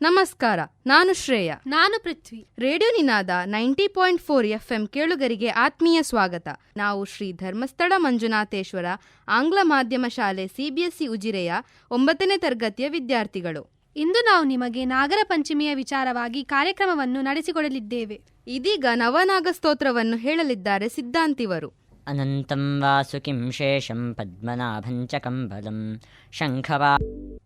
ನಮಸ್ಕಾರ ನಾನು ಶ್ರೇಯ. ನಾನು Prithvi. Radio Ninada ninety point four F M ಕೇಳುಗರಿಗೆ ಆತ್ಮೀಯ ಸ್ವಾಗತ. ನಾವು ಶ್ರೀ ಧರ್ಮಸ್ಥಳ ಮಂಜುನಾಥೇಶ್ವರ ಆಂಗ್ಲ ಮಾಧ್ಯಮ ಶಾಲೆ ಸಿಬಿಎಸ್ಇ ಉಜಿರೆಯ ಒಂಬತ್ತನೇ ತರಗತಿಯ ವಿದ್ಯಾರ್ಥಿಗಳು. ಇಂದು ನಾವು ನಿಮಗೆ ನಾಗರ ಪಂಚಮಿಯ ವಿಚಾರವಾಗಿ ಕಾರ್ಯಕ್ರಮವನ್ನು ನಡೆಸಿಕೊಡಲಿದ್ದೇವೆ. ಇದೀಗ ನವನಾಗ ಸ್ತೋತ್ರವನ್ನು ಹೇಳಲಿದ್ದಾರೆ ಸಿದ್ಧಾಂತಿವರು. ಅನಂತಂ ವಾಸುಕಿಂ ಶೇಷಂ ಪದ್ಮನಾಭಂ ಚ ಕಂಬಲಂ ಶಂಖವಾ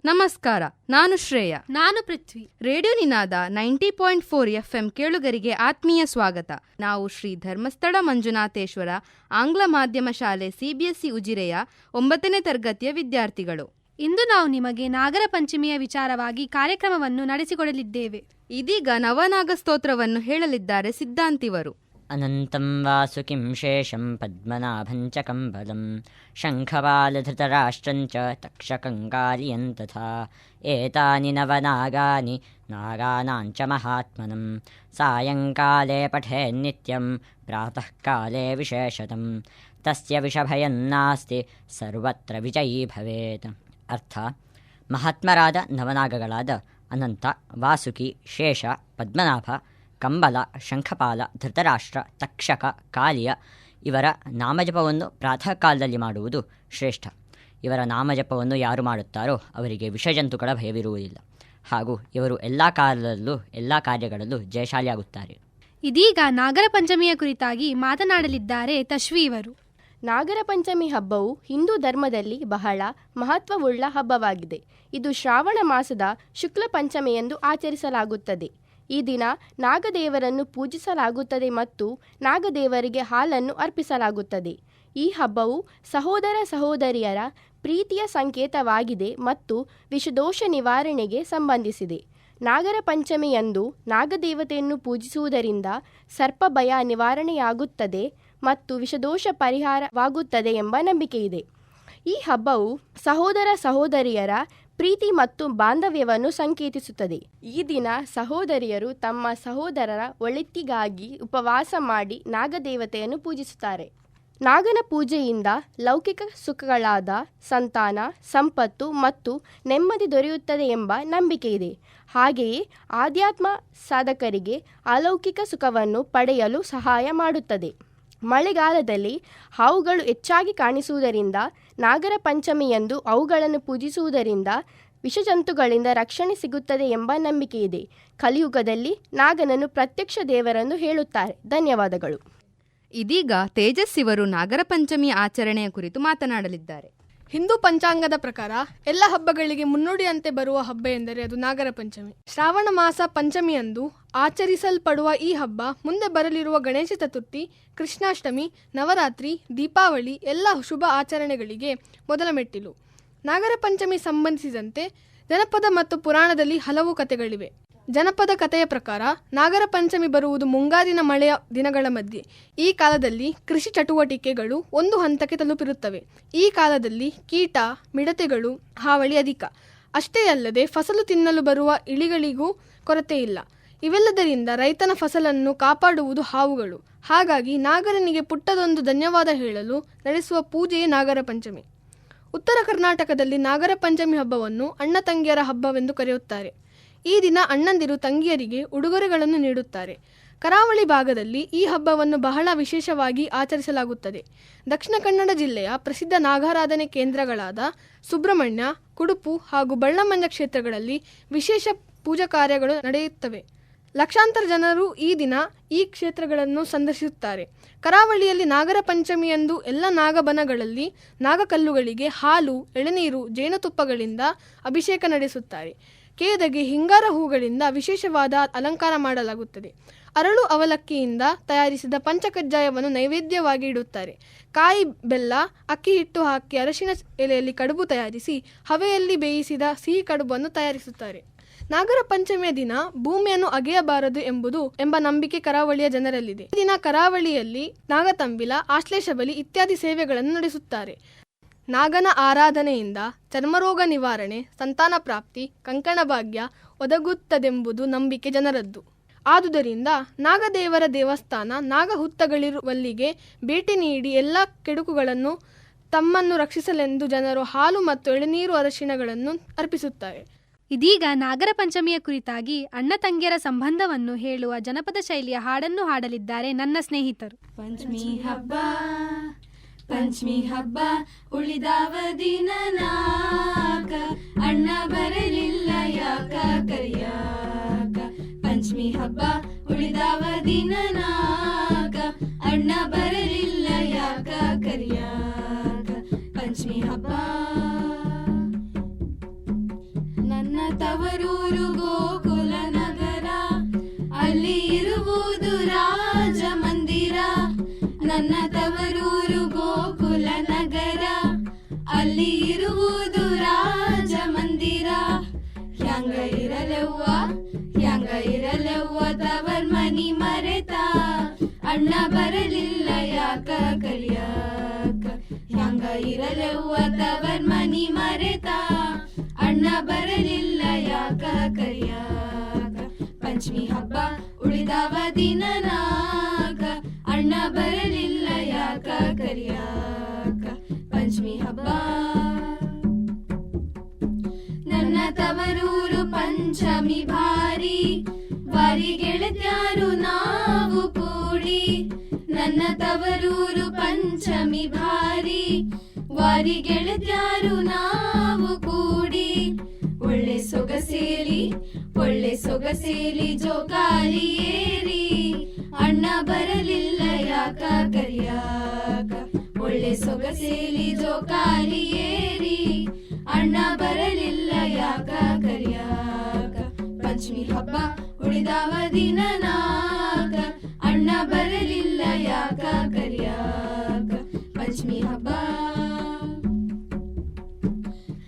ನಮಸ್ಕಾರ ನಾನು ಶ್ರೇಯ. ನಾನು Prithvi. Radio Ninada ninety point four F M ಕೇಳುಗರಿಗೆ ಆತ್ಮೀಯ ಸ್ವಾಗತ. ನಾವು ಶ್ರೀ ಧರ್ಮಸ್ಥಳ ಮಂಜುನಾಥೇಶ್ವರ ಆಂಗ್ಲ ಮಾಧ್ಯಮ ಶಾಲೆ ಸಿಬಿಎಸ್ಇ ಉಜಿರೆಯ ಒಂಬತ್ತನೇ ತರಗತಿಯ ವಿದ್ಯಾರ್ಥಿಗಳು. ಇಂದು ನಾವು ನಿಮಗೆ ನಾಗರ ಪಂಚಮಿಯ ವಿಚಾರವಾಗಿ ಕಾರ್ಯಕ್ರಮವನ್ನು ನಡೆಸಿಕೊಡಲಿದ್ದೇವೆ. ಇದೀಗ ನವನಾಗ ಸ್ತೋತ್ರವನ್ನು ಹೇಳಲಿದ್ದಾರೆ ಸಿದ್ಧಾಂತಿವರು. अनन्तं वासुकिं शेषं पद्मनाभं च कम्बलं शङ्खवालधृतराष्ट्रं च तक्षकङ्कार्यं तथा एतानि नवनागानि नागानां च महात्मनं सायङ्काले पठेन्नित्यं प्रातःकाले विशेषतं तस्य विषभयं नास्ति सर्वत्र विजयी भवेत् ಅರ್ಥ ಮಹಾತ್ಮರಾದ ನವನಾಗಗಳಾದ ಅನಂತ ವಾಸುಕಿ ಶೇಷ ಪದ್ಮನಾಭ ಕಂಬಲ ಶಂಖಪಾಲ ಧೃತರಾಷ್ಟ್ರ ತಕ್ಷಕ ಕಾಲಿಯ ಇವರ ನಾಮಜಪವನ್ನು ಪ್ರಾತಃ ಕಾಲದಲ್ಲಿ ಮಾಡುವುದು ಶ್ರೇಷ್ಠ. ಇವರ ನಾಮಜಪವನ್ನು ಯಾರು ಮಾಡುತ್ತಾರೋ ಅವರಿಗೆ ವಿಷಜಂತುಗಳ ಭಯವಿರುವುದಿಲ್ಲ. ಹಾಗೂ ಇವರು ಎಲ್ಲ ಕಾಲದಲ್ಲೂ ಎಲ್ಲ ಕಾರ್ಯಗಳಲ್ಲೂ ಜಯಶಾಲಿಯಾಗುತ್ತಾರೆ. ಇದೀಗ ನಾಗರ ಪಂಚಮಿಯ ಕುರಿತಾಗಿ ಮಾತನಾಡಲಿದ್ದಾರೆ ತಶ್ವಿ ಇವರು. ನಾಗರ ಪಂಚಮಿ ಹಬ್ಬವು ಹಿಂದೂ ಧರ್ಮದಲ್ಲಿ ಬಹಳ ಮಹತ್ವವುಳ್ಳ ಹಬ್ಬವಾಗಿದೆ. ಇದು ಶ್ರಾವಣ ಮಾಸದ ಶುಕ್ಲ ಪಂಚಮಿಯಂದು ಆಚರಿಸಲಾಗುತ್ತದೆ. ಈ ದಿನ ನಾಗದೇವರನ್ನು ಪೂಜಿಸಲಾಗುತ್ತದೆ ಮತ್ತು ನಾಗದೇವರಿಗೆ ಹಾಲನ್ನು ಅರ್ಪಿಸಲಾಗುತ್ತದೆ. ಈ ಹಬ್ಬವು ಸಹೋದರ ಸಹೋದರಿಯರ ಪ್ರೀತಿಯ ಸಂಕೇತವಾಗಿದೆ ಮತ್ತು ವಿಷದೋಷ ನಿವಾರಣೆಗೆ ಸಂಬಂಧಿಸಿದೆ. ನಾಗರ ಪಂಚಮಿಯಂದು ನಾಗದೇವತೆಯನ್ನು ಪೂಜಿಸುವುದರಿಂದ ಸರ್ಪ ಭಯ ನಿವಾರಣೆಯಾಗುತ್ತದೆ ಮತ್ತು ವಿಷದೋಷ ಪರಿಹಾರವಾಗುತ್ತದೆ ಎಂಬ ನಂಬಿಕೆಯಿದೆ. ಈ ಹಬ್ಬವು ಸಹೋದರ ಸಹೋದರಿಯರ ಪ್ರೀತಿ ಮತ್ತು ಬಾಂಧವ್ಯವನ್ನು ಸಂಕೇತಿಸುತ್ತದೆ. ಈ ದಿನ ಸಹೋದರಿಯರು ತಮ್ಮ ಸಹೋದರರ ಒಳಿತಿಗಾಗಿ ಉಪವಾಸ ಮಾಡಿ ನಾಗದೇವತೆಯನ್ನು ಪೂಜಿಸುತ್ತಾರೆ. ನಾಗನ ಪೂಜೆಯಿಂದ ಲೌಕಿಕ ಸುಖಗಳಾದ ಸಂತಾನ, ಸಂಪತ್ತು ಮತ್ತು ನೆಮ್ಮದಿ ದೊರೆಯುತ್ತದೆ ಎಂಬ ನಂಬಿಕೆ ಇದೆ. ಹಾಗೆಯೇ ಆಧ್ಯಾತ್ಮ ಸಾಧಕರಿಗೆ ಅಲೌಕಿಕ ಸುಖವನ್ನು ಪಡೆಯಲು ಸಹಾಯ ಮಾಡುತ್ತದೆ. ಮಳೆಗಾಲದಲ್ಲಿ ಹಾವುಗಳು ಹೆಚ್ಚಾಗಿ ಕಾಣಿಸುವುದರಿಂದ ನಾಗರ ಪಂಚಮಿಯಂದು ಅವುಗಳನ್ನು ಪೂಜಿಸುವುದರಿಂದ ವಿಷಜಂತುಗಳಿಂದ ರಕ್ಷಣೆ ಸಿಗುತ್ತದೆ ಎಂಬ ನಂಬಿಕೆ ಇದೆ. ಕಲಿಯುಗದಲ್ಲಿ ನಾಗನನ್ನು ಪ್ರತ್ಯಕ್ಷ ದೇವರೆಂದು ಹೇಳುತ್ತಾರೆ. ಧನ್ಯವಾದಗಳು. ಇದೀಗ ತೇಜಸ್ಸಿವರು ನಾಗರ ಪಂಚಮಿ ಆಚರಣೆಯ ಕುರಿತು ಮಾತನಾಡಲಿದ್ದಾರೆ. ಹಿಂದೂ ಪಂಚಾಂಗದ ಪ್ರಕಾರ ಎಲ್ಲ ಹಬ್ಬಗಳಿಗೆ ಮುನ್ನುಡಿಯಂತೆ ಬರುವ ಹಬ್ಬ ಎಂದರೆ ಅದು ನಾಗರ ಪಂಚಮಿ. ಶ್ರಾವಣ ಮಾಸ ಪಂಚಮಿಯಂದು ಆಚರಿಸಲ್ಪಡುವ ಈ ಹಬ್ಬ ಮುಂದೆ ಬರಲಿರುವ ಗಣೇಶ ಚತುರ್ಥಿ, ಕೃಷ್ಣಾಷ್ಟಮಿ, ನವರಾತ್ರಿ, ದೀಪಾವಳಿ ಎಲ್ಲ ಶುಭ ಆಚರಣೆಗಳಿಗೆ ಮೊದಲ ಮೆಟ್ಟಿಲು. ನಾಗರ ಪಂಚಮಿ ಸಂಬಂಧಿಸಿದಂತೆ ಜನಪದ ಮತ್ತು ಪುರಾಣದಲ್ಲಿ ಹಲವು ಕಥೆಗಳಿವೆ. ಜನಪದ ಕಥೆಯ ಪ್ರಕಾರ ನಾಗರ ಪಂಚಮಿ ಬರುವುದು ಮುಂಗಾರಿನ ಮಳೆಯ ದಿನಗಳ ಮಧ್ಯೆ. ಈ ಕಾಲದಲ್ಲಿ ಕೃಷಿ ಚಟುವಟಿಕೆಗಳು ಒಂದು ಹಂತಕ್ಕೆ ತಲುಪಿರುತ್ತವೆ. ಈ ಕಾಲದಲ್ಲಿ ಕೀಟ, ಮಿಡತೆಗಳು, ಹಾವಳಿ ಅಧಿಕ. ಅಷ್ಟೇ ಅಲ್ಲದೆ ಫಸಲು ತಿನ್ನಲು ಬರುವ ಇಳಿಗಳಿಗೂ ಕೊರತೆ ಇಲ್ಲ. ಇವೆಲ್ಲದರಿಂದ ರೈತನ ಫಸಲನ್ನು ಕಾಪಾಡುವುದು ಹಾವುಗಳು. ಹಾಗಾಗಿ ನಾಗರನಿಗೆ ಪುಟ್ಟದೊಂದು ಧನ್ಯವಾದ ಹೇಳಲು ನಡೆಸುವ ಪೂಜೆಯೇ ನಾಗರ ಪಂಚಮಿ. ಉತ್ತರ ಕರ್ನಾಟಕದಲ್ಲಿ ನಾಗರ ಪಂಚಮಿ ಹಬ್ಬವನ್ನು ಅಣ್ಣ ತಂಗಿಯರ ಹಬ್ಬವೆಂದು ಕರೆಯುತ್ತಾರೆ. ಈ ದಿನ ಅಣ್ಣಂದಿರು ತಂಗಿಯರಿಗೆ ಉಡುಗೊರೆಗಳನ್ನು ನೀಡುತ್ತಾರೆ. ಕರಾವಳಿ ಭಾಗದಲ್ಲಿ ಈ ಹಬ್ಬವನ್ನು ಬಹಳ ವಿಶೇಷವಾಗಿ ಆಚರಿಸಲಾಗುತ್ತದೆ. ದಕ್ಷಿಣ ಕನ್ನಡ ಜಿಲ್ಲೆಯ ಪ್ರಸಿದ್ಧ ನಾಗಾರಾಧನೆ ಕೇಂದ್ರಗಳಾದ ಸುಬ್ರಹ್ಮಣ್ಯ ಕುಡುಪು ಹಾಗೂ ಬಳ್ಳಮಂಜ ಕ್ಷೇತ್ರಗಳಲ್ಲಿ ವಿಶೇಷ ಪೂಜಾ ಕಾರ್ಯಗಳು ನಡೆಯುತ್ತವೆ. ಲಕ್ಷಾಂತರ ಜನರು ಈ ದಿನ ಈ ಕ್ಷೇತ್ರಗಳನ್ನು ಸಂದರ್ಶಿಸುತ್ತಾರೆ. ಕರಾವಳಿಯಲ್ಲಿ ನಾಗರ ಪಂಚಮಿಯಂದು ಎಲ್ಲ ನಾಗಬನಗಳಲ್ಲಿ ನಾಗಕಲ್ಲುಗಳಿಗೆ ಹಾಲು, ಎಳನೀರು, ಜೇನುತುಪ್ಪಗಳಿಂದ ಅಭಿಷೇಕ ನಡೆಸುತ್ತಾರೆ. ಕೇದಗೆ ಹಿಂಗಾರ ಹೂಗಳಿಂದ ವಿಶೇಷವಾದ ಅಲಂಕಾರ ಮಾಡಲಾಗುತ್ತದೆ. ಅರಳು ಅವಲಕ್ಕಿಯಿಂದ ತಯಾರಿಸಿದ ಪಂಚಕಜ್ಜಾಯವನ್ನು ನೈವೇದ್ಯವಾಗಿ ಇಡುತ್ತಾರೆ. ಕಾಯಿ ಬೆಲ್ಲ, ಅಕ್ಕಿ ಹಿಟ್ಟು ಹಾಕಿ ಅರಶಿನ ಎಲೆಯಲ್ಲಿ ಕಡುಬು ತಯಾರಿಸಿ, ಹವೆಯಲ್ಲಿ ಬೇಯಿಸಿದ ಸಿಹಿ ಕಡುಬನ್ನು ತಯಾರಿಸುತ್ತಾರೆ. ನಾಗರ ಪಂಚಮಿಯ ದಿನ ಭೂಮಿಯನ್ನು ಅಗೆಯಬಾರದು ಎಂಬುದು ಎಂಬ ನಂಬಿಕೆ ಕರಾವಳಿಯ ಜನರಲ್ಲಿದೆ. ಈ ದಿನ ಕರಾವಳಿಯಲ್ಲಿ ನಾಗತಂಬಿಲ ಆಶ್ಲೇಷ ಬಲಿ ಇತ್ಯಾದಿ ಸೇವೆಗಳನ್ನು ನಡೆಸುತ್ತಾರೆ. ನಾಗನ ಆರಾಧನೆಯಿಂದ ಚರ್ಮರೋಗ ನಿವಾರಣೆ ಸಂತಾನ ಪ್ರಾಪ್ತಿ ಕಂಕಣ ಭಾಗ್ಯ ಒದಗುತ್ತದೆಂಬುದು ನಂಬಿಕೆ ಜನರದ್ದು. ಆದುದರಿಂದ ನಾಗದೇವರ ದೇವಸ್ಥಾನ ನಾಗಹುತ್ತಗಳಿರುವಲ್ಲಿಗೆ ಭೇಟಿ ನೀಡಿ ಎಲ್ಲ ಕೆಡುಕುಗಳನ್ನು ತಮ್ಮನ್ನು ರಕ್ಷಿಸಲೆಂದು ಜನರು ಹಾಲು ಮತ್ತು ಎಳನೀರು ಅರಶಿಣಗಳನ್ನು ಅರ್ಪಿಸುತ್ತಾರೆ. ಇದೀಗ ನಾಗರ ಪಂಚಮಿಯ ಕುರಿತಾಗಿ ಅಣ್ಣ ತಂಗಿಯರ ಸಂಬಂಧವನ್ನು ಹೇಳುವ ಜನಪದ ಶೈಲಿಯ ಹಾಡನ್ನು ಹಾಡಲಿದ್ದಾರೆ ನನ್ನ ಸ್ನೇಹಿತರು. ಪಂಚಮಿ ಹಬ್ಬ ಪಂಚಮಿ ಹಬ್ಬ ಉಳಿದಾವ ದಿನ ನಾಕ. ಅಣ್ಣ ಬರಲಿಲ್ಲ ಯಾಕ ಕರಿಯಾಕ. ಪಂಚಮಿ ಹಬ್ಬ ಉಳಿದಾವ ದಿನ ನಾಕ. ಅಣ್ಣ ಬರಲಿಲ್ಲ ಯಾಕ ಕರಿಯಾಕ. ಪಂಚಮಿ ಹಬ್ಬ. ನನ್ನ ತವರೂರು ಗೋಕುಲ ನಗರ, ಅಲ್ಲಿ ಇರುವುದು ರಾಜ ಅಲ್ಲಿ ಇರುವುದು ರಾಜ ಮಂದಿರ. ಹ್ಯಾಂಗ ಇರಲವ್ವ ಹ್ಯಾಂಗ ಇರಲವ್ವ, ತವರ್ ಮನಿ ಮರೆತ. ಅಣ್ಣ ಬರಲಿಲ್ಲ ಯಾಕ ಕಲಿಯಾಕ? ಹ್ಯಾಂಗ ಇರಲವ್ವ, ತವರ್ ಮನಿ ಮರೆತ. ಅಣ್ಣ ಬರಲಿಲ್ಲ ಯಾಕ ಕಲಿಯಾಕ? ಪಂಚಮಿ ಹಬ್ಬ ಉಳಿದಾವ ದಿನ ನಾಕ ಅಣ್ಣ ಬರಲಿಲ್ಲ ಯಾಕ ಕರಿಯಾಕ ಪಂಚಮಿ ಹಬ್ಬ. ನನ್ನ ತವರೂರು ಪಂಚಮಿ ಭಾರಿ ಬಾರಿ ಗೆಳತ್ಯಾರು ನಾವು ಕೂಡಿ. ನನ್ನ ತವರೂರು ಪಂಚಮಿ ಭಾರಿ ವಾರಿ ಗೆಳತ್ಯಾರು ನಾವು ಕೂಡಿ. ಒಳ್ಳೆ ಸೊಗಸೇಲಿ ಒಳ್ಳೆ ಸೊಗಸೇಲಿ ಜೋಕಾಲಿ ಸೊಗಸೇಲಿ ಜೋಕಾಲಿ ಏರಿ, ಅಣ್ಣ ಬರಲಿಲ್ಲ ಯಾಕ ಕರಿಯಾಕ? ಪಂಚಮಿ ಹಬ್ಬ ಉಳಿದಾವ ದಿನ ನಾಕ, ಅಣ್ಣ ಬರಲಿಲ್ಲ ಯಾಕ ಕರಿಯಾಕ? ಪಂಚಮಿ ಹಬ್ಬ.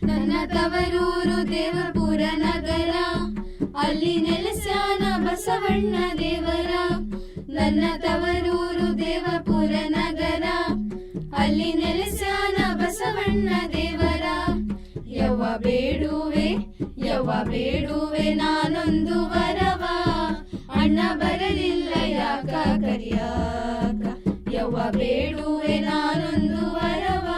ನನ್ನ ತವರೂರು ದೇವಪುರ ನಗರ, ಅಲ್ಲಿ ನೆಲೆಸ್ಯಾನ ಬಸವಣ್ಣ ದೇವರ. ನನ್ನ ತವರೂರು ದೇವಪುರ ನಗರ ಅಲ್ಲಿ ನೆಲೆಸ್ಯಾನ ಬಸವಣ್ಣ ದೇವರ. ಯವ್ವ ಬೇಡುವೆ ಯವ್ವ ಬೇಡುವೆ ನಾನೊಂದು ವರವ. ಅಣ್ಣ ಬರಲಿಲ್ಲ ಯಾಕ ಕರಿಯಾಕ. ಯವ್ವ ಬೇಡುವೆ ನಾನೊಂದು ವರವ.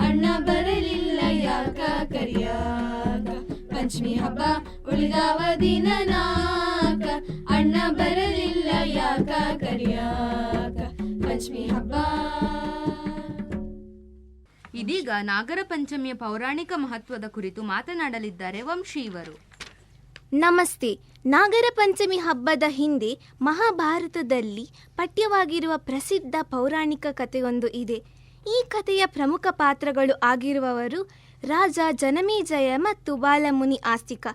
ಅಣ್ಣ ಬರಲಿಲ್ಲ ಯಾಕ ಕರಿಯಾಕ. ಪಂಚಮಿ ಹಬ್ಬ ಉಳಿದಾವ ದಿನ ನಾಕ. ಅಣ್ಣ ಬರಲಿಲ್ಲ ಯಾಕ ಕರಿಯಾಕ. ಪಂಚಮಿ ಹಬ್ಬ. ಇದೀಗ ನಾಗರ ಪಂಚಮಿಯ ಪೌರಾಣಿಕ ಮಹತ್ವದ ಕುರಿತು ಮಾತನಾಡಲಿದ್ದಾರೆ ವಂಶಿ ಇವರು. ನಮಸ್ತೆ. ನಾಗರ ಪಂಚಮಿ ಹಬ್ಬದ ಹಿಂದೆ ಮಹಾಭಾರತದಲ್ಲಿ ಪಠ್ಯವಾಗಿರುವ ಪ್ರಸಿದ್ಧ ಪೌರಾಣಿಕ ಕಥೆಯೊಂದು ಇದೆ. ಈ ಕಥೆಯ ಪ್ರಮುಖ ಪಾತ್ರಗಳು ಆಗಿರುವವರು ರಾಜ ಜನಮೇಜಯ ಮತ್ತು ಬಾಲಮುನಿ ಆಸ್ತಿಕ.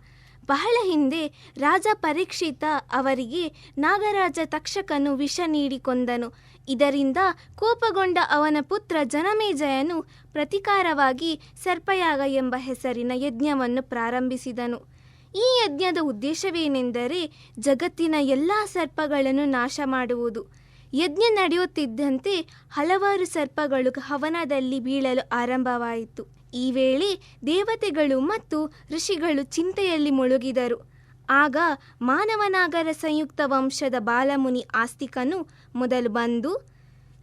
ಬಹಳ ಹಿಂದೆ ರಾಜ ಪರೀಕ್ಷಿತ ಅವರಿಗೆ ನಾಗರಾಜ ತಕ್ಷಕನು ವಿಷ ನೀಡಿಕೊಂಡನು. ಇದರಿಂದ ಕೋಪಗೊಂಡ ಅವನ ಪುತ್ರ ಜನಮೇಜಯನು ಪ್ರತಿಕಾರವಾಗಿ ಸರ್ಪಯಾಗ ಎಂಬ ಹೆಸರಿನ ಯಜ್ಞವನ್ನು ಪ್ರಾರಂಭಿಸಿದನು. ಈ ಯಜ್ಞದ ಉದ್ದೇಶವೇನೆಂದರೆ ಜಗತ್ತಿನ ಎಲ್ಲ ಸರ್ಪಗಳನ್ನು ನಾಶ ಮಾಡುವುದು. ಯಜ್ಞ ನಡೆಯುತ್ತಿದ್ದಂತೆ ಹಲವಾರು ಸರ್ಪಗಳು ಹವನದಲ್ಲಿ ಬೀಳಲು ಆರಂಭವಾಯಿತು. ಈ ವೇಳೆ ದೇವತೆಗಳು ಮತ್ತು ಋಷಿಗಳು ಚಿಂತೆಯಲ್ಲಿ ಮುಳುಗಿದರು. ಆಗ ಮಾನವನಾಗರ ಸಂಯುಕ್ತ ವಂಶದ ಬಾಲಮುನಿ ಆಸ್ತಿಕನು ಮೊದಲು ಬಂದು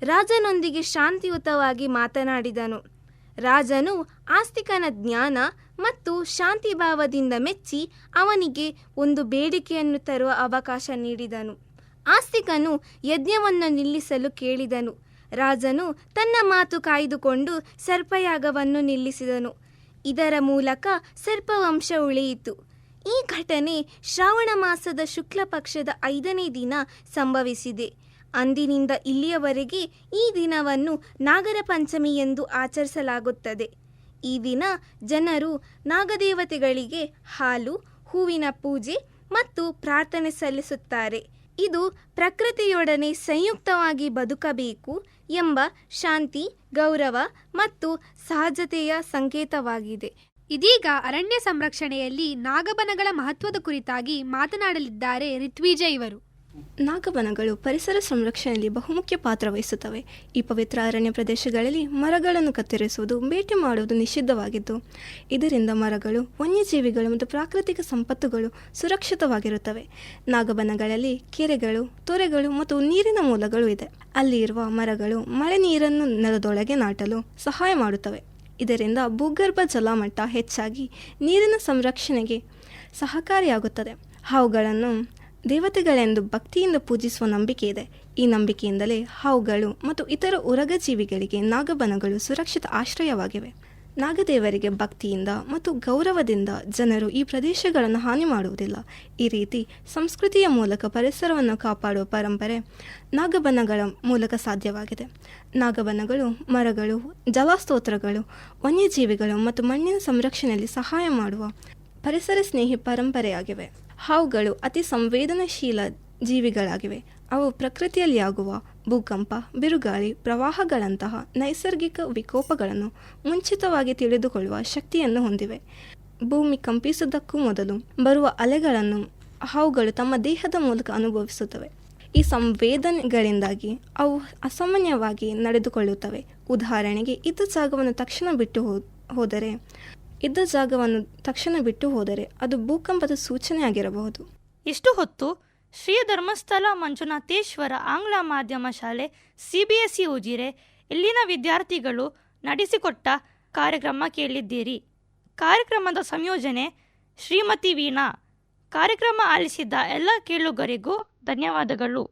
ರಾಜನೊಂದಿಗೆ ಶಾಂತಿಯುತವಾಗಿ ಮಾತನಾಡಿದನು. ರಾಜನು ಆಸ್ತಿಕನ ಜ್ಞಾನ ಮತ್ತು ಶಾಂತಿ ಭಾವದಿಂದ ಮೆಚ್ಚಿ ಅವನಿಗೆ ಒಂದು ಬೇಡಿಕೆಯನ್ನು ತರುವ ಅವಕಾಶ ನೀಡಿದನು. ಆಸ್ತಿಕನು ಯಜ್ಞವನ್ನು ನಿಲ್ಲಿಸಲು ಕೇಳಿದನು. ರಾಜನು ತನ್ನ ಮಾತು ಕಾಯ್ದುಕೊಂಡು ಸರ್ಪಯಾಗವನ್ನು ನಿಲ್ಲಿಸಿದನು. ಇದರ ಮೂಲಕ ಸರ್ಪವಂಶ ಉಳಿಯಿತು. ಈ ಘಟನೆ ಶ್ರಾವಣ ಮಾಸದ ಶುಕ್ಲ ಪಕ್ಷದ ಐದನೇ ದಿನ ಸಂಭವಿಸಿದೆ. ಅಂದಿನಿಂದ ಇಲ್ಲಿಯವರೆಗೆ ಈ ದಿನವನ್ನು ನಾಗರ ಪಂಚಮಿ ಎಂದು ಆಚರಿಸಲಾಗುತ್ತದೆ. ಈ ದಿನ ಜನರು ನಾಗದೇವತೆಗಳಿಗೆ ಹಾಲು, ಹೂವಿನ ಪೂಜೆ ಮತ್ತು ಪ್ರಾರ್ಥನೆ ಸಲ್ಲಿಸುತ್ತಾರೆ. ಇದು ಪ್ರಕೃತಿಯೊಡನೆ ಸಂಯುಕ್ತವಾಗಿ ಬದುಕಬೇಕು ಎಂಬ ಶಾಂತಿ, ಗೌರವ ಮತ್ತು ಸಹಜತೆಯ ಸಂಕೇತವಾಗಿದೆ. ಇದೀಗ ಅರಣ್ಯ ಸಂರಕ್ಷಣೆಯಲ್ಲಿ ನಾಗಬನಗಳ ಮಹತ್ವದ ಕುರಿತಾಗಿ ಮಾತನಾಡಲಿದ್ದಾರೆ ರಿತ್ವಿಜಯ್ ಇವರು. ನಾಗವನಗಳು ಪರಿಸರ ಸಂರಕ್ಷಣೆಯಲ್ಲಿ ಬಹುಮುಖ್ಯ ಪಾತ್ರ ವಹಿಸುತ್ತವೆ. ಈ ಪವಿತ್ರ ಅರಣ್ಯ ಪ್ರದೇಶಗಳಲ್ಲಿ ಮರಗಳನ್ನು ಕತ್ತರಿಸುವುದು ಭೇಟಿ ಮಾಡುವುದು ನಿಷಿದ್ಧವಾಗಿದ್ದು, ಇದರಿಂದ ಮರಗಳು, ವನ್ಯಜೀವಿಗಳು ಮತ್ತು ಪ್ರಾಕೃತಿಕ ಸಂಪತ್ತುಗಳು ಸುರಕ್ಷಿತವಾಗಿರುತ್ತವೆ. ನಾಗವನಗಳಲ್ಲಿ ಕೆರೆಗಳು, ತೊರೆಗಳು ಮತ್ತು ನೀರಿನ ಮೂಲಗಳು ಇದೆ. ಅಲ್ಲಿ ಇರುವ ಮರಗಳು ಮಳೆ ನೀರನ್ನು ನೆಲದೊಳಗೆ ನಾಟಲು ಸಹಾಯ ಮಾಡುತ್ತವೆ. ಇದರಿಂದ ಭೂಗರ್ಭ ಜಲಮಟ್ಟ ಹೆಚ್ಚಾಗಿ ನೀರಿನ ಸಂರಕ್ಷಣೆಗೆ ಸಹಕಾರಿಯಾಗುತ್ತದೆ. ಹಾವುಗಳನ್ನು ದೇವತೆಗಳೆಂದು ಭಕ್ತಿಯಿಂದ ಪೂಜಿಸುವ ನಂಬಿಕೆ ಇದೆ. ಈ ನಂಬಿಕೆಯಿಂದಲೇ ಹಾವುಗಳು ಮತ್ತು ಇತರ ಉರಗ ಜೀವಿಗಳಿಗೆ ನಾಗಬನಗಳು ಸುರಕ್ಷಿತ ಆಶ್ರಯವಾಗಿವೆ. ನಾಗದೇವರಿಗೆ ಭಕ್ತಿಯಿಂದ ಮತ್ತು ಗೌರವದಿಂದ ಜನರು ಈ ಪ್ರದೇಶಗಳನ್ನು ಹಾನಿ ಮಾಡುವುದಿಲ್ಲ. ಈ ರೀತಿ ಸಂಸ್ಕೃತಿಯ ಮೂಲಕ ಪರಿಸರವನ್ನು ಕಾಪಾಡುವ ಪರಂಪರೆ ನಾಗಬನಗಳ ಮೂಲಕ ಸಾಧ್ಯವಾಗಿದೆ. ನಾಗಬನಗಳು, ಮರಗಳು, ಜಲಸ್ತೋತ್ರಗಳು, ವನ್ಯಜೀವಿಗಳು ಮತ್ತು ಮಣ್ಣಿನ ಸಂರಕ್ಷಣೆಯಲ್ಲಿ ಸಹಾಯ ಮಾಡುವ ಪರಿಸರ ಸ್ನೇಹಿ ಪರಂಪರೆಯಾಗಿವೆ. ಹಾವುಗಳು ಅತಿ ಸಂವೇದನಶೀಲ ಜೀವಿಗಳಾಗಿವೆ. ಅವು ಪ್ರಕೃತಿಯಲ್ಲಿ ಆಗುವ ಭೂಕಂಪ, ಬಿರುಗಾಳಿ, ಪ್ರವಾಹಗಳಂತಹ ನೈಸರ್ಗಿಕ ವಿಕೋಪಗಳನ್ನು ಮುಂಚಿತವಾಗಿ ತಿಳಿದುಕೊಳ್ಳುವ ಶಕ್ತಿಯನ್ನು ಹೊಂದಿವೆ. ಭೂಮಿ ಕಂಪಿಸುವುದಕ್ಕೂ ಮೊದಲು ಬರುವ ಅಲೆಗಳನ್ನು ಹಾವುಗಳು ತಮ್ಮ ದೇಹದ ಮೂಲಕ ಅನುಭವಿಸುತ್ತವೆ. ಈ ಸಂವೇದನೆಗಳಿಂದಾಗಿ ಅವು ಅಸಾಮಾನ್ಯವಾಗಿ ನಡೆದುಕೊಳ್ಳುತ್ತವೆ. ಉದಾಹರಣೆಗೆ, ಇದ್ದ ಜಾಗವನ್ನು ತಕ್ಷಣ ಬಿಟ್ಟು ಹೋದರೆ ಇದ್ದ ಜಾಗವನ್ನು ತಕ್ಷಣ ಬಿಟ್ಟು ಹೋದರೆ ಅದು ಭೂಕಂಪದ ಸೂಚನೆಯಾಗಿರಬಹುದು. ಇಷ್ಟು ಹೊತ್ತು ಶ್ರೀ ಧರ್ಮಸ್ಥಳ ಮಂಜುನಾಥೇಶ್ವರ ಆಂಗ್ಲ ಮಾಧ್ಯಮ ಶಾಲೆ ಸಿಬಿಎಸ್ಇ ಉಜಿರೆ ಇಲ್ಲಿನ ವಿದ್ಯಾರ್ಥಿಗಳು ನಡೆಸಿಕೊಟ್ಟ ಕಾರ್ಯಕ್ರಮ ಕೇಳಿದ್ದೀರಿ. ಕಾರ್ಯಕ್ರಮದ ಸಂಯೋಜನೆ ಶ್ರೀಮತಿ ವೀಣಾ. ಕಾರ್ಯಕ್ರಮ ಆಲಿಸಿದ ಎಲ್ಲ ಕೇಳುಗರಿಗೂ ಧನ್ಯವಾದಗಳು.